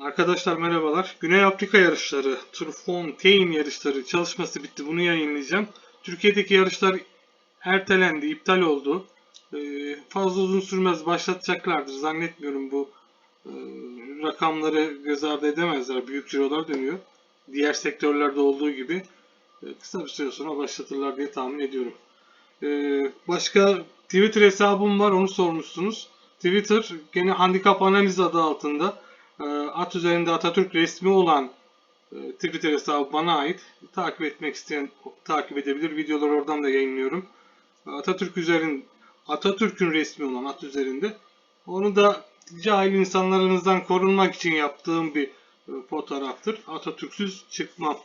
Arkadaşlar merhabalar. Güney Afrika yarışları, Turfontein yarışları çalışması bitti. Bunu yayınlayacağım. Türkiye'deki yarışlar ertelendi, iptal oldu. Ee, fazla uzun sürmez başlatacaklardır. Zannetmiyorum bu e, rakamları göz ardı edemezler. Büyük cirolar dönüyor. Diğer sektörlerde olduğu gibi e, kısa bir süre sonra başlatırlar diye tahmin ediyorum. Ee, başka Twitter hesabım var onu sormuşsunuz. Twitter gene handikap analiz adı altında at üzerinde Atatürk resmi olan e, Twitter hesabı bana ait. Takip etmek isteyen takip edebilir. Videoları oradan da yayınlıyorum. Atatürk üzerin Atatürk'ün resmi olan at üzerinde. Onu da cahil insanlarınızdan korunmak için yaptığım bir e, fotoğraftır. Atatürk'süz çıkmam.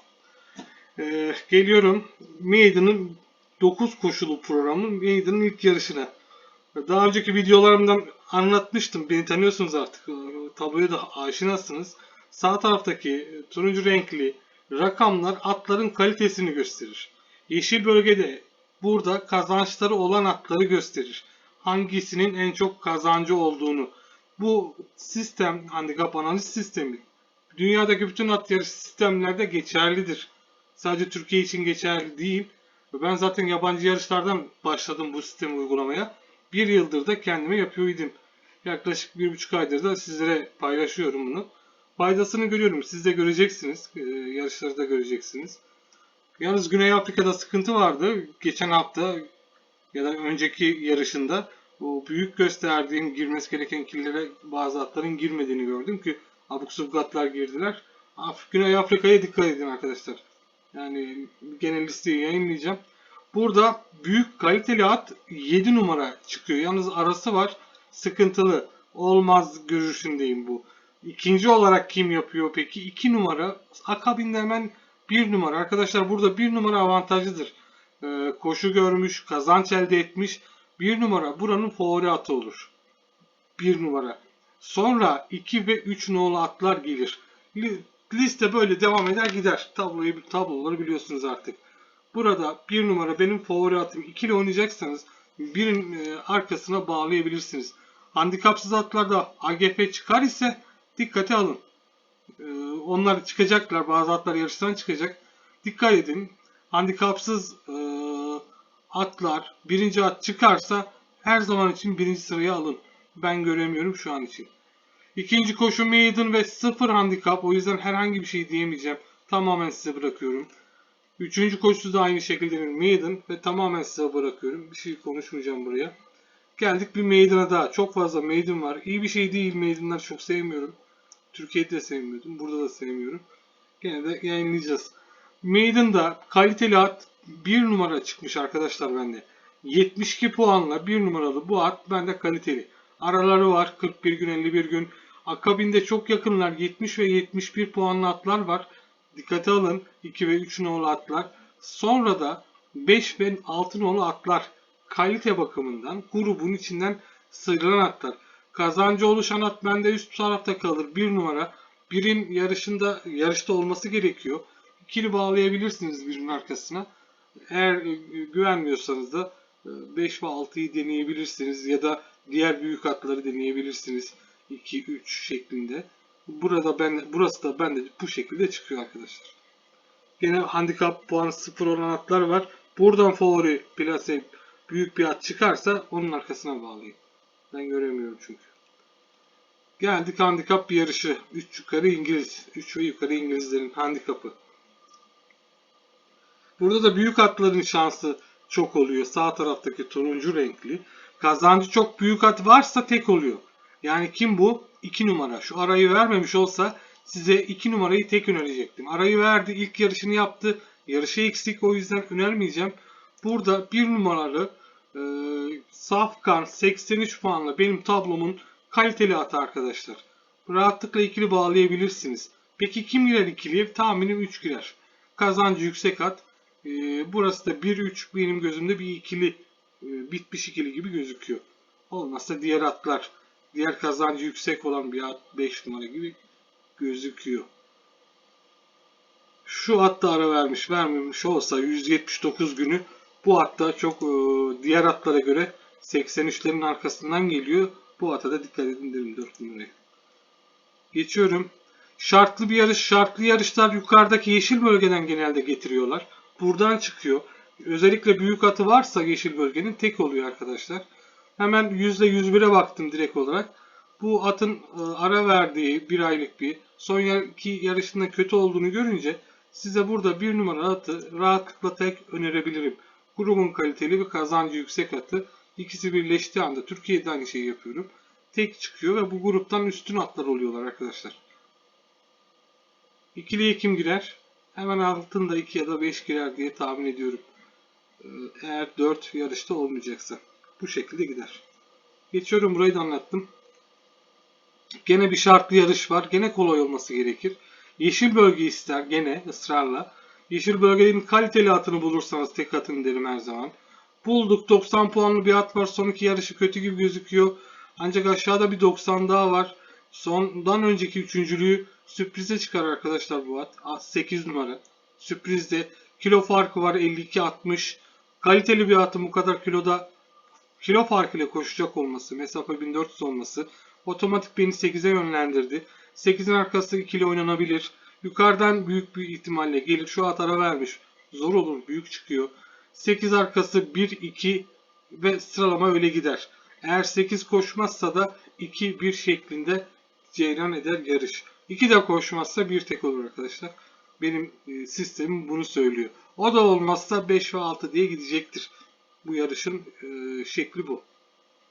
E, geliyorum. Maiden'ın 9 koşulu programının Maiden'ın ilk yarışına. Daha önceki videolarımdan anlatmıştım. Beni tanıyorsunuz artık. Tabloya da aşinasınız. Sağ taraftaki turuncu renkli rakamlar atların kalitesini gösterir. Yeşil bölgede burada kazançları olan atları gösterir. Hangisinin en çok kazancı olduğunu. Bu sistem handikap analiz sistemi dünyadaki bütün at yarış sistemlerde geçerlidir. Sadece Türkiye için geçerli değil. Ben zaten yabancı yarışlardan başladım bu sistemi uygulamaya. Bir yıldır da kendime yapıyordum. Yaklaşık bir buçuk aydır da sizlere paylaşıyorum bunu. Faydasını görüyorum. Siz de göreceksiniz. Ee, yarışları da göreceksiniz. Yalnız Güney Afrika'da sıkıntı vardı. Geçen hafta ya da önceki yarışında bu büyük gösterdiğim girmesi gereken killere bazı atların girmediğini gördüm ki abuk subuk atlar girdiler. Af Güney Afrika'ya dikkat edin arkadaşlar. Yani genel listeyi yayınlayacağım. Burada büyük kaliteli at 7 numara çıkıyor. Yalnız arası var. Sıkıntılı. Olmaz görüşündeyim bu. İkinci olarak kim yapıyor peki? 2 numara. Akabinde hemen 1 numara. Arkadaşlar burada 1 numara avantajlıdır. Ee, koşu görmüş, kazanç elde etmiş. 1 numara buranın favori atı olur. 1 numara. Sonra 2 ve 3 nolu atlar gelir. Li- Liste böyle devam eder gider. Tabloyu tabloları biliyorsunuz artık. Burada bir numara benim favori atım. İkili oynayacaksanız birin e, arkasına bağlayabilirsiniz. Handikapsız atlarda AGF çıkar ise dikkate alın. E, onlar çıkacaklar. Bazı atlar yarıştan çıkacak. Dikkat edin. Handikapsız e, atlar birinci at çıkarsa her zaman için birinci sıraya alın. Ben göremiyorum şu an için. İkinci koşu maiden ve sıfır handikap. O yüzden herhangi bir şey diyemeyeceğim. Tamamen size bırakıyorum. Üçüncü koşusu da aynı şekilde bir maiden ve tamamen size bırakıyorum. Bir şey konuşmayacağım buraya. Geldik bir maiden'a daha. Çok fazla maiden var. İyi bir şey değil maiden'lar çok sevmiyorum. Türkiye'de de sevmiyordum. Burada da sevmiyorum. Gene de yayınlayacağız. Maiden'da kaliteli at bir numara çıkmış arkadaşlar bende. 72 puanla bir numaralı bu at bende kaliteli. Araları var 41 gün 51 gün. Akabinde çok yakınlar 70 ve 71 puanlı atlar var. Dikkate alın 2 ve 3 nolu atlar. Sonra da 5 ve 6 nolu atlar. Kalite bakımından grubun içinden sıyrılan atlar. Kazancı oluşan at bende üst tarafta kalır. 1 numara. Birin yarışında yarışta olması gerekiyor. İkili bağlayabilirsiniz birinin arkasına. Eğer e, güvenmiyorsanız da 5 ve 6'yı deneyebilirsiniz ya da diğer büyük atları deneyebilirsiniz. 2 3 şeklinde. Burada ben burası da bende bu şekilde çıkıyor arkadaşlar. Gene handikap puanı 0 olan atlar var. Buradan favori plase büyük bir at çıkarsa onun arkasına bağlayın. Ben göremiyorum çünkü. Geldik handikap yarışı. 3 yukarı İngiliz. 3 ve yukarı İngilizlerin handikapı. Burada da büyük atların şansı çok oluyor. Sağ taraftaki turuncu renkli. Kazancı çok büyük at varsa tek oluyor. Yani kim bu? 2 numara. Şu arayı vermemiş olsa size 2 numarayı tek önerecektim. Arayı verdi. ilk yarışını yaptı. Yarışı eksik o yüzden önermeyeceğim. Burada 1 numaralı e, Safkan 83 puanla benim tablomun kaliteli atı arkadaşlar. Rahatlıkla ikili bağlayabilirsiniz. Peki kim girer ikiliye? Tahminim 3 girer. Kazancı yüksek at. E, burası da 1-3 benim gözümde bir ikili e, bitmiş ikili gibi gözüküyor. Olmazsa diğer atlar diğer kazancı yüksek olan bir at 5 numara gibi gözüküyor. Şu at da ara vermiş vermemiş olsa 179 günü bu atta çok e, diğer atlara göre 83'lerin arkasından geliyor. Bu ata da dikkat edin derim 4 numaraya. Geçiyorum. Şartlı bir yarış, şartlı yarışlar yukarıdaki yeşil bölgeden genelde getiriyorlar. Buradan çıkıyor. Özellikle büyük atı varsa yeşil bölgenin tek oluyor arkadaşlar. Hemen %101'e baktım direkt olarak. Bu atın e, ara verdiği bir aylık bir son iki yarışında kötü olduğunu görünce size burada bir numara atı rahatlıkla tek önerebilirim. Grubun kaliteli ve kazancı yüksek atı. İkisi birleştiği anda Türkiye'de aynı şeyi yapıyorum. Tek çıkıyor ve bu gruptan üstün atlar oluyorlar arkadaşlar. İkiliye kim girer? Hemen altında 2 ya da 5 girer diye tahmin ediyorum. Ee, Eğer 4 yarışta olmayacaksa. Bu şekilde gider. Geçiyorum burayı da anlattım. Gene bir şartlı yarış var. Gene kolay olması gerekir. Yeşil bölge ister gene ısrarla. Yeşil bölgenin kaliteli atını bulursanız tek atın derim her zaman. Bulduk 90 puanlı bir at var. Son iki yarışı kötü gibi gözüküyor. Ancak aşağıda bir 90 daha var. Sondan önceki üçüncülüğü sürprize çıkar arkadaşlar bu at. 8 numara. Sürprizde. Kilo farkı var 52-60. Kaliteli bir atın bu kadar kiloda kilo farkıyla koşacak olması, mesafe 1400 olması otomatik beni 8'e yönlendirdi. 8'in arkası ikili oynanabilir. Yukarıdan büyük bir ihtimalle gelir. Şu at ara vermiş. Zor olur. Büyük çıkıyor. 8 arkası 1-2 ve sıralama öyle gider. Eğer 8 koşmazsa da 2-1 şeklinde ceyran eder yarış. 2 de koşmazsa bir tek olur arkadaşlar. Benim e, sistemim bunu söylüyor. O da olmazsa 5 ve 6 diye gidecektir. Bu yarışın e, şekli bu.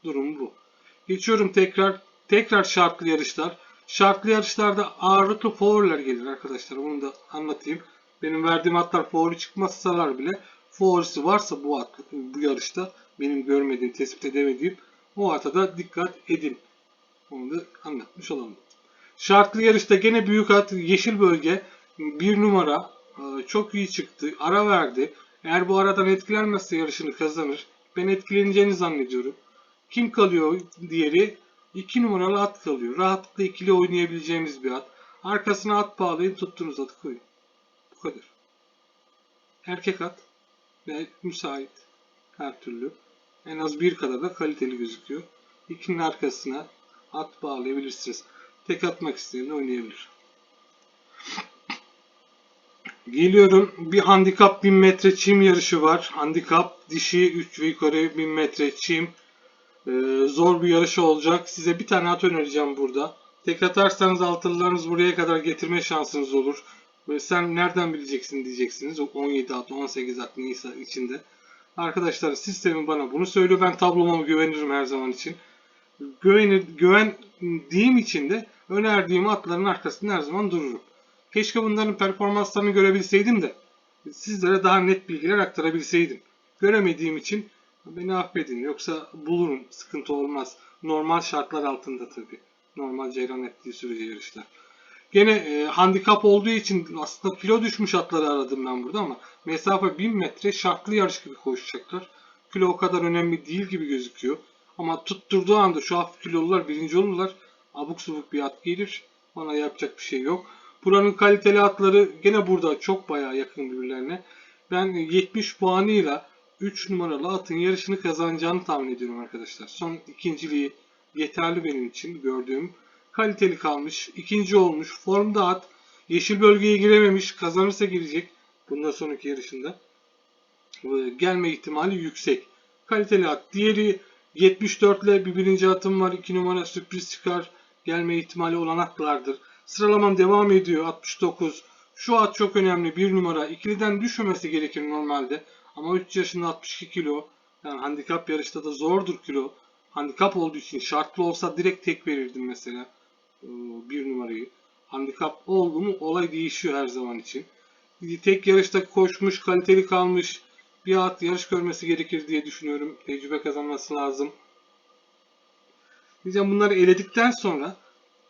Durumu bu. Geçiyorum tekrar tekrar şartlı yarışlar. Şartlı yarışlarda ağırlıklı favoriler gelir arkadaşlar. Onu da anlatayım. Benim verdiğim atlar favori çıkmazsalar bile favorisi varsa bu at bu yarışta benim görmediğim, tespit edemediğim o ata da dikkat edin. Onu da anlatmış olalım. Şartlı yarışta gene büyük at yeşil bölge bir numara e, çok iyi çıktı. Ara verdi. Eğer bu aradan etkilenmezse yarışını kazanır. Ben etkileneceğini zannediyorum. Kim kalıyor diğeri? 2 numaralı at kalıyor. Rahatlıkla ikili oynayabileceğimiz bir at. Arkasına at bağlayın tuttuğunuz atı koyun. Bu kadar. Erkek at ve müsait her türlü. En az bir kadar da kaliteli gözüküyor. İkinin arkasına at bağlayabilirsiniz. Tek atmak isteyen oynayabilir. Geliyorum. Bir handikap 1000 metre çim yarışı var. Handikap dişi 3 ve yukarı 1000 metre çim. Ee, zor bir yarış olacak. Size bir tane at önereceğim burada. Tek atarsanız altılılarınız buraya kadar getirme şansınız olur. Ve sen nereden bileceksin diyeceksiniz. O 17 at, 18 at neyse içinde. Arkadaşlar sistemi bana bunu söylüyor. Ben tabloma güvenirim her zaman için. Güvenir, güvendiğim için de önerdiğim atların arkasında her zaman dururum. Keşke bunların performanslarını görebilseydim de sizlere daha net bilgiler aktarabilseydim. Göremediğim için beni affedin. Yoksa bulurum. Sıkıntı olmaz. Normal şartlar altında tabii. Normal ceyran ettiği sürece yarışlar. Gene e, handikap olduğu için aslında kilo düşmüş atları aradım ben burada ama mesafe 1000 metre şartlı yarış gibi koşacaklar. Kilo o kadar önemli değil gibi gözüküyor. Ama tutturduğu anda şu hafif kilolular birinci olurlar. Abuk subuk bir at gelir. Bana yapacak bir şey yok. Buranın kaliteli atları gene burada çok bayağı yakın birbirlerine. Ben 70 puanıyla 3 numaralı atın yarışını kazanacağını tahmin ediyorum arkadaşlar. Son ikinciliği yeterli benim için gördüğüm. Kaliteli kalmış. ikinci olmuş. Formda at. Yeşil bölgeye girememiş. Kazanırsa girecek. Bundan sonraki yarışında. Gelme ihtimali yüksek. Kaliteli at. Diğeri 74 ile bir birinci atım var. 2 numara sürpriz çıkar. Gelme ihtimali olan atlardır. Sıralamam devam ediyor. 69. Şu at çok önemli. 1 numara. İkiliden düşmemesi gerekir normalde. Ama 3 yaşında 62 kilo. Yani handikap yarışta da zordur kilo. Handikap olduğu için şartlı olsa direkt tek verirdim mesela. Bir numarayı. Handikap oldu mu olay değişiyor her zaman için. Tek yarışta koşmuş, kaliteli kalmış bir at yarış görmesi gerekir diye düşünüyorum. Tecrübe kazanması lazım. Diyeceğim bunları eledikten sonra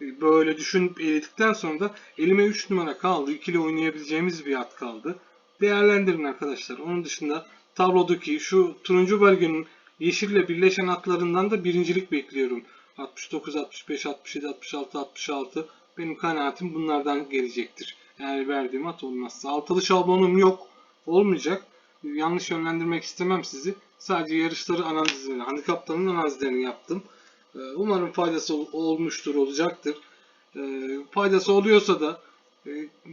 böyle düşünüp eledikten sonra da elime 3 numara kaldı. İkili oynayabileceğimiz bir at kaldı. Değerlendirin arkadaşlar. Onun dışında tablodaki şu turuncu bölgenin yeşille birleşen atlarından da birincilik bekliyorum. 69, 65, 67, 66, 66 benim kanaatim bunlardan gelecektir. Eğer verdiğim at olmazsa. Altılı şablonum yok. Olmayacak. Yanlış yönlendirmek istemem sizi. Sadece yarışları analizlerini, handikaplarının analizlerini yaptım. Umarım faydası olmuştur, olacaktır. e, faydası oluyorsa da e,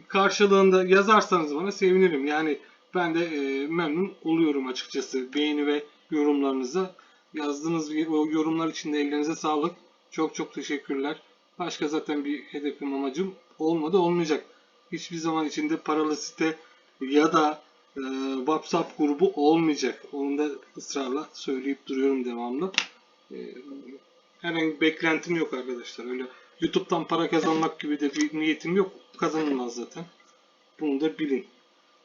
karşılığında yazarsanız bana sevinirim. Yani ben de e, memnun oluyorum açıkçası beğeni ve yorumlarınıza. Yazdığınız yorumlar için de ellerinize sağlık. Çok çok teşekkürler. Başka zaten bir hedefim amacım olmadı olmayacak. Hiçbir zaman içinde paralı site ya da e, WhatsApp grubu olmayacak. Onu da ısrarla söyleyip duruyorum devamlı. E, herhangi beklentim yok arkadaşlar. Öyle YouTube'dan para kazanmak gibi de bir niyetim yok. Kazanılmaz zaten. Bunu da bilin.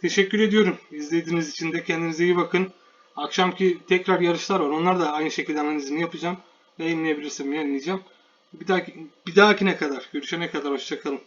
Teşekkür ediyorum. İzlediğiniz için de kendinize iyi bakın. Akşamki tekrar yarışlar var. Onlar da aynı şekilde analizini yapacağım. Yayınlayabilirsem yayınlayacağım. Bir dahaki bir dahakine kadar, görüşene kadar hoşçakalın.